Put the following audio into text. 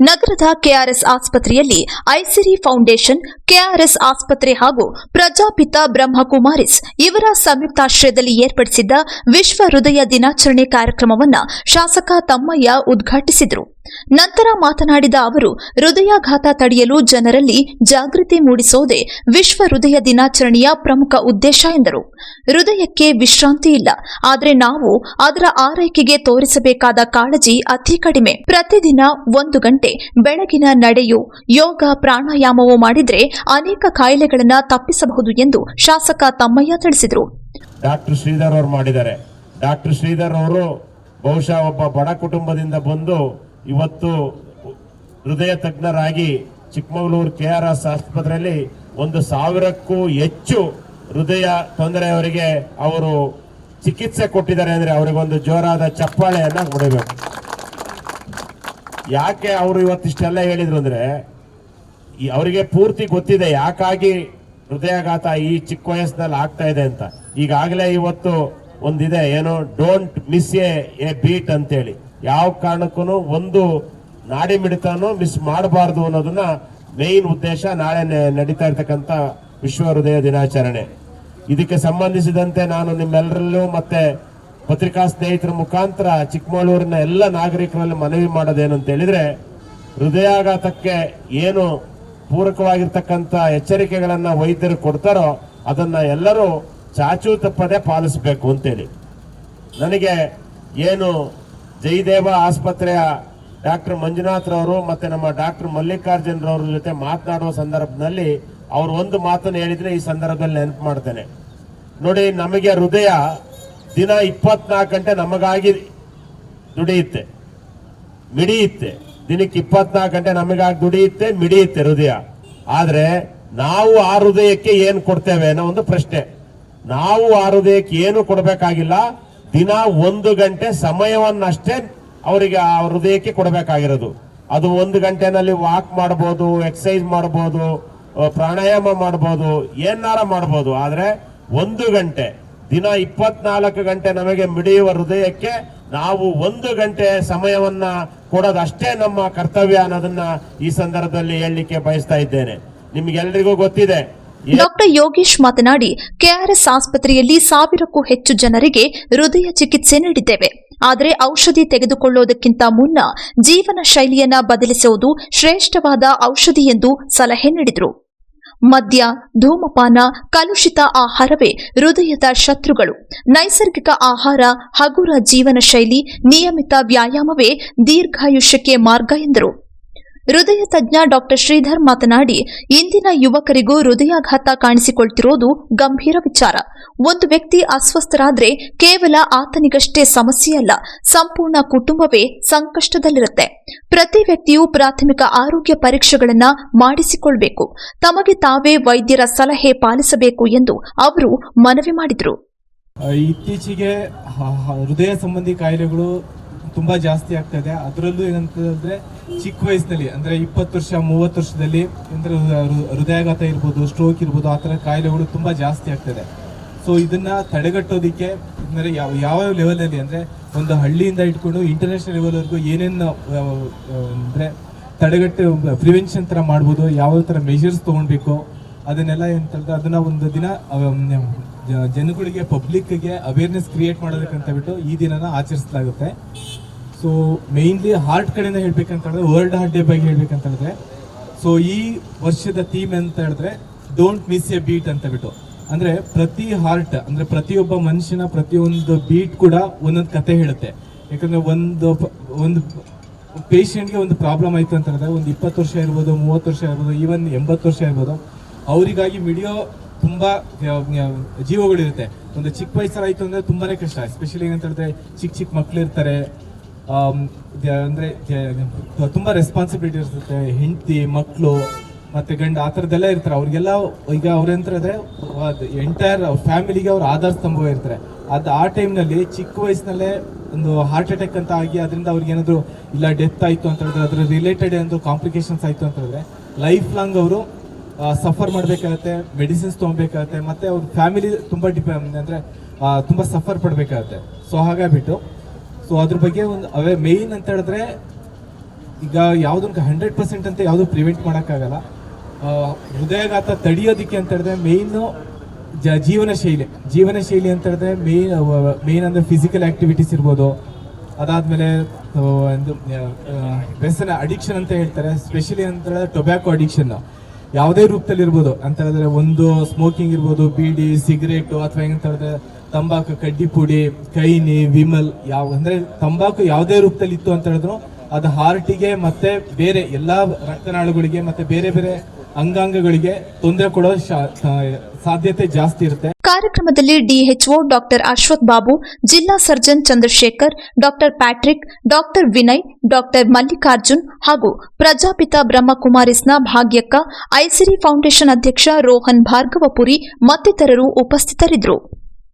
ನಗರದ ಕೆಆರ್ಎಸ್ ಆಸ್ಪತ್ರೆಯಲ್ಲಿ ಐಸಿರಿ foundation, KRS ಆಸ್ಪತ್ರೆ ಹಾಗೂ ಪ್ರಜಾಪಿತ ಬ್ರಹ್ಮಕುಮಾರಿಸ್ ಇವರ ಸಂಯುಕ್ತಾಶ್ರಯದಲ್ಲಿ ಏರ್ಪಡಿಸಿದ್ದ ವಿಶ್ವ ಹೃದಯ ದಿನಾಚರಣೆ ಕಾರ್ಯಕ್ರಮವನ್ನು ಶಾಸಕ ತಮ್ಮಯ್ಯ ಉದ್ಘಾಟಿಸಿದರು. ನಂತರ ಮಾತನಾಡಿದ ಅವರು, ಹೃದಯಾಘಾತ ತಡೆಯಲು ಜನರಲ್ಲಿ ಜಾಗೃತಿ ಮೂಡಿಸೋದೇ ವಿಶ್ವ ಹೃದಯ ದಿನಾಚರಣೆಯ ಪ್ರಮುಖ ಉದ್ದೇಶ ಎಂದರು. ಹೃದಯಕ್ಕೆ ವಿಶ್ರಾಂತಿ ಇಲ್ಲ. ಆದರೆ ನಾವು ಅದರ ಆರೈಕೆಗೆ ತೋರಿಸಬೇಕಾದ ಕಾಳಜಿ ಅತಿ ಕಡಿಮೆ. ಪ್ರತಿದಿನ ಒಂದು ಗಂಟೆ ಬೆಳಗಿನ ನಡೆಯು, ಯೋಗ, ಪ್ರಾಣಾಯಾಮವೂ ಮಾಡಿದರೆ ಅನೇಕ ಕಾಯಿಲೆಗಳನ್ನು ತಪ್ಪಿಸಬಹುದು ಎಂದು ಶಾಸಕ ತಮ್ಮಯ್ಯ ತಿಳಿಸಿದರು. ಡಾಕ್ಟರ್ ಶ್ರೀಧರ್ ಅವರು ಮಾಡಿದ್ದಾರೆ. ಡಾಕ್ಟರ್ ಶ್ರೀಧರ್ ಅವರು ಬಹುಶಃ ಒಬ್ಬ ಬಡ ಕುಟುಂಬದಿಂದ ಬಂದು ಇವತ್ತು ಹೃದಯ ತಜ್ಞರಾಗಿ ಚಿಕ್ಕಮಗಳೂರು ಕೆ ಆರ್ ಎಸ್ ಆಸ್ಪತ್ರೆಯಲ್ಲಿ ಒಂದು ಸಾವಿರಕ್ಕೂ ಹೆಚ್ಚು ಹೃದಯ ತೊಂದರೆಯವರಿಗೆ ಅವರು ಚಿಕಿತ್ಸೆ ಕೊಟ್ಟಿದ್ದಾರೆ ಅಂದ್ರೆ ಅವರಿಗೊಂದು ಜೋರಾದ ಚಪ್ಪಾಳೆಯನ್ನು ಕೊಡಬೇಕು ಯಾಕೆ ಅವರು ಇವತ್ತಿಷ್ಟೆಲ್ಲ ಹೇಳಿದ್ರು ಅಂದ್ರೆ ಅವರಿಗೆ ಪೂರ್ತಿ ಗೊತ್ತಿದೆ ಯಾಕಾಗಿ ಹೃದಯಾಘಾತ ಈ ಚಿಕ್ಕ ವಯಸ್ಸಿನಲ್ಲಿ ಆಗ್ತಾ ಇದೆ ಅಂತ. ಈಗಾಗಲೇ ಇವತ್ತು ಒಂದಿದೆ, ಏನೋ don't miss a a beat ಅಂತೇಳಿ. ಯಾವ ಕಾರಣಕ್ಕೂ ಒಂದು ನಾಡಿ ಮಿಡಿತನೂ ಮಿಸ್ ಮಾಡಬಾರ್ದು ಅನ್ನೋದನ್ನ ಮೇನ್ ಉದ್ದೇಶ ನಾಳೆ ನಡೀತಾ ಇರ್ತಕ್ಕಂಥ ವಿಶ್ವ ಹೃದಯ ದಿನಾಚರಣೆ. ಇದಕ್ಕೆ ಸಂಬಂಧಿಸಿದಂತೆ ನಾನು ನಿಮ್ಮೆಲ್ಲರಲ್ಲೂ ಮತ್ತೆ ಪತ್ರಿಕಾ ಸ್ನೇಹಿತರ ಮುಖಾಂತರ ಚಿಕ್ಕಮಗಳೂರಿನ ಎಲ್ಲ ನಾಗರಿಕರಲ್ಲಿ ಮನವಿ ಮಾಡೋದೇನಂತ ಹೇಳಿದ್ರೆ, ಹೃದಯಾಘಾತಕ್ಕೆ ಏನು ಪೂರಕವಾಗಿರ್ತಕ್ಕಂಥ ಎಚ್ಚರಿಕೆಗಳನ್ನ ವೈದ್ಯರು ಕೊಡ್ತಾರೋ ಅದನ್ನ ಎಲ್ಲರೂ ಚಾಚೂ ತಪ್ಪದೆ ಪಾಲಿಸಬೇಕು ಅಂತೇಳಿ. ನನಗೆ ಏನು ಜಯದೇವ ಆಸ್ಪತ್ರೆಯ ಡಾಕ್ಟರ್ ಮಂಜುನಾಥ್ ರವರು ಮತ್ತೆ ನಮ್ಮ ಡಾಕ್ಟರ್ ಮಲ್ಲಿಕಾರ್ಜುನರವ್ರ ಜೊತೆ ಮಾತನಾಡುವ ಸಂದರ್ಭದಲ್ಲಿ ಅವರು ಒಂದು ಮಾತನ್ನು ಹೇಳಿದರೆ ಈ ಸಂದರ್ಭದಲ್ಲಿ ನೆನಪು ಮಾಡ್ತೇನೆ. ನೋಡಿ, ನಮಗೆ ಹೃದಯ ದಿನ ಇಪ್ಪತ್ನಾಲ್ಕು ಗಂಟೆ ನಮಗಾಗಿ ದುಡಿಯುತ್ತೆ. ಮಿಡಿಯುತ್ತೆ. ದಿನಕ್ಕೆ ಇಪ್ಪತ್ನಾಲ್ಕು ಗಂಟೆ ನಮಗಾಗಿ ದುಡಿಯುತ್ತೆ, ಮಿಡಿಯುತ್ತೆ ಹೃದಯ. ಆದರೆ ನಾವು ಆ ಹೃದಯಕ್ಕೆ ಏನು ಕೊಡ್ತೇವೆ ಅನ್ನೋ ಒಂದು ಪ್ರಶ್ನೆ. ನಾವು ಆ ಹೃದಯಕ್ಕೆ ಏನು ಕೊಡಬೇಕಾಗಿಲ್ಲ ದಿನ ಒಂದು ಗಂಟೆ ಸಮಯವನ್ನಷ್ಟೇ ಅವರಿಗೆ ಆ ಹೃದಯಕ್ಕೆ ಕೊಡಬೇಕಾಗಿರೋದು. ಅದು ಒಂದು ಗಂಟೆನಲ್ಲಿ ವಾಕ್ ಮಾಡಬಹುದು ಎಕ್ಸಸೈಸ್ ಮಾಡಬಹುದು ಪ್ರಾಣಾಯಾಮ ಮಾಡಬಹುದು ಏನಾರ ಮಾಡಬಹುದು ಆದರೆ ಒಂದು ಗಂಟೆ, ದಿನ ಇಪ್ಪತ್ನಾಲ್ಕು ಗಂಟೆ ನಮಗೆ ಮಿಡಿಯುವ ಹೃದಯಕ್ಕೆ ನಾವು ಒಂದು ಗಂಟೆ ಸಮಯವನ್ನ ಕೊಡೋದಷ್ಟೇ ನಮ್ಮ ಕರ್ತವ್ಯ ಅನ್ನೋದನ್ನ ಈ ಸಂದರ್ಭದಲ್ಲಿ ಹೇಳಲಿಕ್ಕೆ ಬಯಸ್ತಾ ಇದ್ದೇನೆ. ನಿಮ್ಗೆಲ್ರಿಗೂ ಗೊತ್ತಿದೆ ಡಾಕ್ಟರ್ ಯೋಗೇಶ್ ಮಾತನಾಡಿ, ಕೆಆರ್ಎಸ್ ಆಸ್ಪತ್ರೆಯಲ್ಲಿ ಸಾವಿರಕ್ಕೂ ಹೆಚ್ಚು ಜನರಿಗೆ ಹೃದಯ ಚಿಕಿತ್ಸೆ ನೀಡಿದ್ದೇವೆ. ಆದರೆ ಔಷಧಿ ತೆಗೆದುಕೊಳ್ಳುವುದಕ್ಕಿಂತ ಮುನ್ನ ಜೀವನ ಶೈಲಿಯನ್ನ ಬದಲಿಸುವುದು ಶ್ರೇಷ್ಠವಾದ ಔಷಧಿ ಎಂದು ಸಲಹೆ ನೀಡಿದರು. ಮದ್ಯ, ಧೂಮಪಾನ, ಕಲುಷಿತ ಆಹಾರವೇ ಹೃದಯದ ಶತ್ರುಗಳು. ನೈಸರ್ಗಿಕ ಆಹಾರ, ಹಗುರ ಜೀವನ ಶೈಲಿ ನಿಯಮಿತ ವ್ಯಾಯಾಮವೇ ದೀರ್ಘಾಯುಷ್ಯಕ್ಕೆ ಮಾರ್ಗ ಎಂದರು. ಹೃದಯ ತಜ್ಞ ಡಾಕ್ಟರ್ ಶ್ರೀಧರ್ ಮಾತನಾಡಿ, ಇಂದಿನ ಯುವಕರಿಗೂ ಹೃದಯಾಘಾತ ಕಾಣಿಸಿಕೊಳ್ತಿರೋದು ಗಂಭೀರ ವಿಚಾರ. ಒಂದು ವ್ಯಕ್ತಿ ಅಸ್ವಸ್ಥರಾದ್ರೆ ಕೇವಲ ಆತನಿಗಷ್ಟೇ ಸಮಸ್ಯೆಯಲ್ಲ ಸಂಪೂರ್ಣ ಕುಟುಂಬವೇ ಸಂಕಷ್ಟದಲ್ಲಿರುತ್ತೆ. ಪ್ರತಿ ವ್ಯಕ್ತಿಯೂ ಪ್ರಾಥಮಿಕ ಆರೋಗ್ಯ ಪರೀಕ್ಷೆಗಳನ್ನ ಮಾಡಿಸಿಕೊಳ್ಬೇಕು. ತಮಗೆ ತಾವೇ ವೈದ್ಯರ ಸಲಹೆ ಪಾಲಿಸಬೇಕು ಎಂದು ಅವರು ಮನವಿ ಮಾಡಿದರು. ಇತ್ತೀಚೆಗೆ ಹೃದಯ ಸಂಬಂಧಿ ಕಾಯಿಲೆಗಳು ತುಂಬಾ ಜಾಸ್ತಿ ಆಗ್ತಾ ಇದೆ ಅದರಲ್ಲೂ ಏನಂತಂದ್ರೆ ಚಿಕ್ಕ ವಯಸ್ಸಿನಲ್ಲಿ, ಅಂದ್ರೆ ಇಪ್ಪತ್ತು ವರ್ಷ, ಮೂವತ್ತು ವರ್ಷದಲ್ಲಿ ಅಂದ್ರೆ ಹೃದಯಾಘಾತ ಇರ್ಬೋದು ಸ್ಟ್ರೋಕ್ ಇರ್ಬೋದು, ಆ ಥರ ಕಾಯಿಲೆಗಳು ತುಂಬಾ ಜಾಸ್ತಿ ಆಗ್ತದೆ. ಸೊ ಇದನ್ನ ತಡೆಗಟ್ಟೋದಿಕ್ಕೆ, ಅಂದ್ರೆ ಯಾವ ಯಾವ ಲೆವೆಲಲ್ಲಿ ಅಂದ್ರೆ ಒಂದು ಹಳ್ಳಿಯಿಂದ ಇಟ್ಕೊಂಡು ಇಂಟರ್ನ್ಯಾಷನಲ್ ಲೆವೆಲ್ವರೆಗೂ ಏನೇನು ಅಂದರೆ ತಡೆಗಟ್ಟು ಪ್ರಿವೆನ್ಷನ್ ತರ ಮಾಡ್ಬೋದು, ಯಾವ ತರ ಮೆಷರ್ಸ್ ತಗೊಳ್ಬೇಕು, ಅದನ್ನೆಲ್ಲ ಏನಂತ ಅದನ್ನ ಒಂದು ದಿನ ಜನಗಳಿಗೆ ಪಬ್ಲಿಕ್ಗೆ ಅವೇರ್ನೆಸ್ ಕ್ರಿಯೇಟ್ ಮಾಡೋದಕ್ಕಂತ ಬಿಟ್ಟು ಈ ದಿನನ ಆಚರಿಸಲಾಗುತ್ತೆ. ಸೊ ಮೇನ್ಲಿ ಹಾರ್ಟ್ ಕಡೆಯಿಂದ ಹೇಳ್ಬೇಕಂತ ಹೇಳಿದ್ರೆ ವರ್ಲ್ಡ್ ಹಾರ್ಟ್ ಡೇ ಬಗ್ಗೆ ಹೇಳ್ಬೇಕಂತ ಹೇಳಿದ್ರೆ ಸೊ ಈ ವರ್ಷದ ಥೀಮ್ ಅಂತ ಹೇಳಿದ್ರೆ ಡೋಂಟ್ ಮಿಸ್ ಎ ಬೀಟ್ ಅಂತ ಬಿಟ್ಟು. ಅಂದ್ರೆ ಪ್ರತಿ ಹಾರ್ಟ್ ಅಂದ್ರೆ ಪ್ರತಿಯೊಬ್ಬ ಮನುಷ್ಯನ ಪ್ರತಿಯೊಂದು ಬೀಟ್ ಕೂಡ ಒಂದೊಂದು ಕತೆ ಹೇಳುತ್ತೆ. ಯಾಕಂದ್ರೆ ಒಂದು ಒಂದು ಪೇಷಂಟ್ಗೆ ಒಂದು ಪ್ರಾಬ್ಲಮ್ ಆಯ್ತು ಅಂತ ಹೇಳಿದ್ರೆ, ಒಂದು ಇಪ್ಪತ್ತು ವರ್ಷ ಇರ್ಬೋದು, ಮೂವತ್ತು ವರ್ಷ ಇರ್ಬೋದು ಈವನ್ ಎಂಬತ್ತು ವರ್ಷ ಇರ್ಬೋದು, ಅವರಿಗಾಗಿ ಮಿಡಿಯೋ ತುಂಬಾ ಜೀವಗಳಿರುತ್ತೆ ಒಂದು ಚಿಕ್ಕ ವಯಸ್ಸಲ್ಲಿ ಆಯ್ತು ಅಂದ್ರೆ ತುಂಬಾನೇ ಕಷ್ಟ. ಎಸ್ಪೆಷಲಿ ಏನಂತ ಹೇಳಿದ್ರೆ, ಚಿಕ್ಕ ಚಿಕ್ಕ ಮಕ್ಳು ಇರ್ತಾರೆ ಅಂದ್ರೆ ತುಂಬ ರೆಸ್ಪಾನ್ಸಿಬಿಲಿಟಿ ಇರ್ತದೆ ಹೆಂಡತಿ ಮಕ್ಕಳು ಮತ್ತೆ ಗಂಡ, ಆ ಥರದ್ದೆಲ್ಲ ಇರ್ತಾರೆ. ಅವ್ರಿಗೆಲ್ಲ ಈಗ ಅವ್ರೆಂದ್ರೆ ಎಂಟೈರ್ ಫ್ಯಾಮಿಲಿಗೆ ಅವ್ರ ಆಧಾರ ಸ್ತಂಭ ಇರ್ತಾರೆ. ಅದು ಆ ಟೈಮ್ನಲ್ಲಿ ಚಿಕ್ಕ ವಯಸ್ಸಿನಲ್ಲೇ ಒಂದು ಹಾರ್ಟ್ ಅಟ್ಯಾಕ್ ಅಂತ ಆಗಿ ಅದರಿಂದ ಅವ್ರಿಗೆ ಏನಾದ್ರು, ಇಲ್ಲ ಡೆತ್ ಆಯ್ತು ಅಂತ ಹೇಳಿದ್ರೆ, ಅದ್ರ ರಿಲೇಟೆಡ್ ಏನಾದ್ರು ಕಾಂಪ್ಲಿಕೇಶನ್ಸ್ ಆಯ್ತು ಅಂತ ಹೇಳಿದ್ರೆ ಲೈಫ್ ಲಾಂಗ್ ಅವರು ಸಫರ್ ಮಾಡಬೇಕಾಗತ್ತೆ ಮೆಡಿಸಿನ್ಸ್ ತೊಗೊಬೇಕಾಗತ್ತೆ, ಮತ್ತೆ ಅವ್ರ ಫ್ಯಾಮಿಲಿ ತುಂಬ ಡಿಪೆ ಅಂದರೆ ತುಂಬ ಸಫರ್ ಪಡಬೇಕಾಗತ್ತೆ. ಸೊ ಹಾಗಾಗ್ಬಿಟ್ಟು ಸೊ ಅದ್ರ ಬಗ್ಗೆ ಒಂದು ಅವೇ ಮೇಯ್ನ್ ಅಂತ ಹೇಳಿದ್ರೆ, ಈಗ ಯಾವುದನ್ನ ಹಂಡ್ರೆಡ್ ಪರ್ಸೆಂಟ್ ಅಂತ ಯಾವುದು ಪ್ರಿವೆಂಟ್ ಮಾಡೋಕ್ಕಾಗಲ್ಲ. ಹೃದಯಾಘಾತ ತಡೆಯೋದಕ್ಕೆ ಅಂತ ಹೇಳಿದ್ರೆ ಮೇಯ್ನು ಜ, ಜೀವನ ಶೈಲಿ ಜೀವನ ಶೈಲಿ ಅಂತ ಹೇಳಿದ್ರೆ ಮೇಯ್ನ್ ಮೇಯ್ನ್ ಅಂದರೆ ಫಿಸಿಕಲ್ ಆ್ಯಕ್ಟಿವಿಟೀಸ್ ಇರ್ಬೋದು. ಅದಾದಮೇಲೆ ಒಂದು ವ್ಯಸನ ಅಡಿಕ್ಷನ್ ಅಂತ ಹೇಳ್ತಾರೆ. ಸ್ಪೆಷಲಿ ಅಂತ ಹೇಳಿದ್ರೆ ಟೊಬ್ಯಾಕೊ ಅಡಿಕ್ಷನ್ ಯಾವುದೇ ರೂಪದಲ್ಲಿ ಇರ್ಬೋದು. ಅಂತ ಹೇಳಿದ್ರೆ ಒಂದು ಸ್ಮೋಕಿಂಗ್ ಇರ್ಬೋದು, ಬೀಡಿ ಸಿಗರೇಟು ಅಥವಾ ಹೆಂಗಂತ ಹೇಳಿದ್ರೆ ತಂಬಾಕು ಕಡ್ಡಿ ಪುಡಿ, ಕೈನಿ, ವಿಮಲ್ ಯಾವ, ಅಂದ್ರೆ ತಂಬಾಕು ಯಾವುದೇ ರೂಪದಲ್ಲಿ ಇತ್ತು ಅಂತ ಹೇಳಿದ್ರು. ಅದು ಹಾರ್ಟಿಗೆ ಮತ್ತೆ ಬೇರೆ ಎಲ್ಲಾ ರಕ್ತನಾಳುಗಳಿಗೆ ಮತ್ತೆ ಬೇರೆ ಬೇರೆ ಅಂಗಾಂಗಗಳಿಗೆ ತೊಂದರೆ ಕೊಡೋ ಸಾಧ್ಯತೆ ಜಾಸ್ತಿ ಇರುತ್ತೆ. ಕಾರ್ಯಕ್ರಮದಲ್ಲಿ ಡಿಎಚ್ಒ ಡಾಕ್ಟರ್ ಅಶ್ವಥ್ ಬಾಬು, ಜಿಲ್ಲಾ surgeon Chandrashekar, doctor Patrick, doctor Vinay, doctor Mallikarjun ಹಾಗೂ ಪ್ರಜಾಪಿತ ಬ್ರಹ್ಮಕುಮಾರಿಸ್ನ ಭಾಗ್ಯಕ್ಕ, ಐಸಿರಿ ಫೌಂಡೇಶನ್ ಅಧ್ಯಕ್ಷ ರೋಹನ್ ಭಾರ್ಗವಪುರಿ ಮತ್ತಿತರರು ಉಪಸ್ಥಿತರಿದ್ದರು.